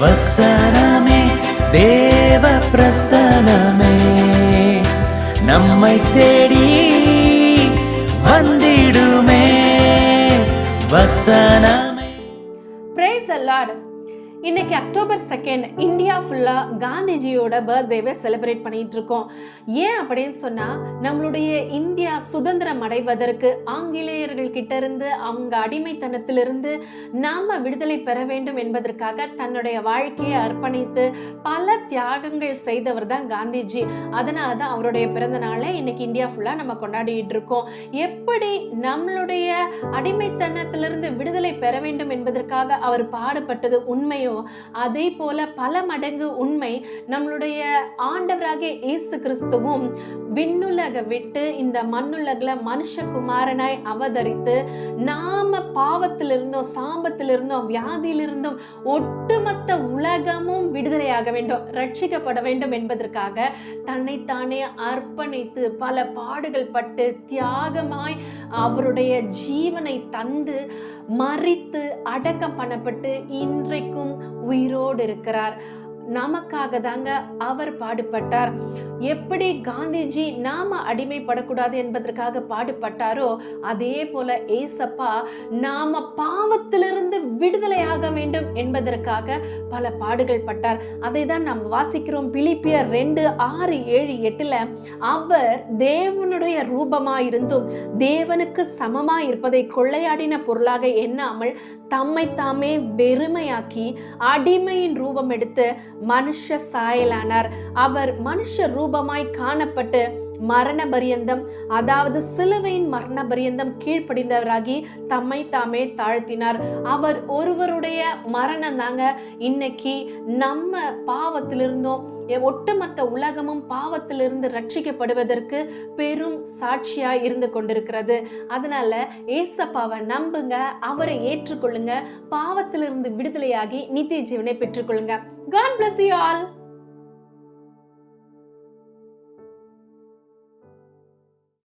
வசனமே தேவ பிரசனமே நம்மை தேடி வந்திடுமே வசனமே. பிரேஸ் அல்லாட் இன்னைக்கு அக்டோபர் செகண்ட் இந்தியா ஃபுல்லாக காந்திஜியோட பர்த்டேவை செலிப்ரேட் பண்ணிட்டு இருக்கோம். ஏன் அப்படின்னு சொன்னால் நம்மளுடைய இந்தியா சுதந்திரம் அடைவதற்கு ஆங்கிலேயர்கள் கிட்ட இருந்து அவங்க அடிமைத்தனத்திலிருந்து நாம் விடுதலை பெற வேண்டும் என்பதற்காக தன்னுடைய வாழ்க்கையை அர்ப்பணித்து பல தியாகங்கள் செய்தவர் தான் காந்திஜி. அதனால தான் அவருடைய பிறந்த நாளை இன்னைக்கு இந்தியா ஃபுல்லாக நம்ம கொண்டாடிட்டு இருக்கோம். எப்படி நம்மளுடைய அடிமைத்தனத்திலிருந்து விடுதலை பெற வேண்டும் என்பதற்காக அவர் பாடுபட்டது உண்மையோ அதே போல பல மடங்கு உண்மை நம்மளுடைய ஆண்டவராகிய இயேசு கிறிஸ்துவும் விண்ணுலக விட்டு இந்த மண்ணுலகில் மனுஷகுமாரனாய் அவதரித்து நாம பாவத்திலிருந்தோம் சாபத்திலிருந்தோம் வியாதியிலிருந்தும் ஒட்டுமொத்த உலகமும் விடுதலையாக வேண்டும் ரட்சிக்கப்பட வேண்டும் என்பதற்காக தன்னைத்தானே அர்ப்பணித்து பல பாடுகள் பட்டு தியாகமாய் அவருடைய ஜீவனை தந்து மறித்து அடக்கம் பண்ணப்பட்டு இன்றைக்கும் உயிரோடு இருக்கிறார். நமக்காக தாங்க அவர் பாடுபட்டார். எப்படி காந்திஜி நாம அடிமைப்படக்கூடாது என்பதற்காக பாடுபட்டாரோ அதே போல ஏசப்பா நாம பாவத்திலிருந்து விடுதலையாக வேண்டும் என்பதற்காக பல பாடுகள் பட்டார். அதை தான் நாம் வாசிக்கிறோம் பிலிப்பியர் ரெண்டு ஆறு ஏழு எட்டுல அவர் தேவனுடைய ரூபமாயிருந்தும் தேவனுக்கு சமமாய் இருப்பதை கொள்ளையாடின பொருளாக எண்ணாமல் தம்மை தாமே வெறுமையாக்கி அடிமையின் ரூபம் எடுத்து மனுஷ சாயலானார். அவர் மனுஷ ரூபமாய் காணப்பட்டு மரண பரியந்தம் அதாவது சிலுவையின் மரண பரியந்தம் கீழ்ப்படிந்தவராகி தம்மை தாமே தாழ்த்தினார். அவர் ஒருவருடைய மரணம் தாங்க இன்னைக்கு நம்ம பாவத்திலிருந்தும் ஒட்டுமொத்த உலகமும் பாவத்திலிருந்து ரட்சிக்கப்படுவதற்கு பெரும் சாட்சியா இருந்து கொண்டிருக்கிறது. அதனால ஏசப்பாவை நம்புங்க அவரை ஏற்றுக்கொள்ளுங்க பாவத்திலிருந்து விடுதலையாகி நித்திய ஜீவனை பெற்றுக்கொள்ளுங்க. God bless you all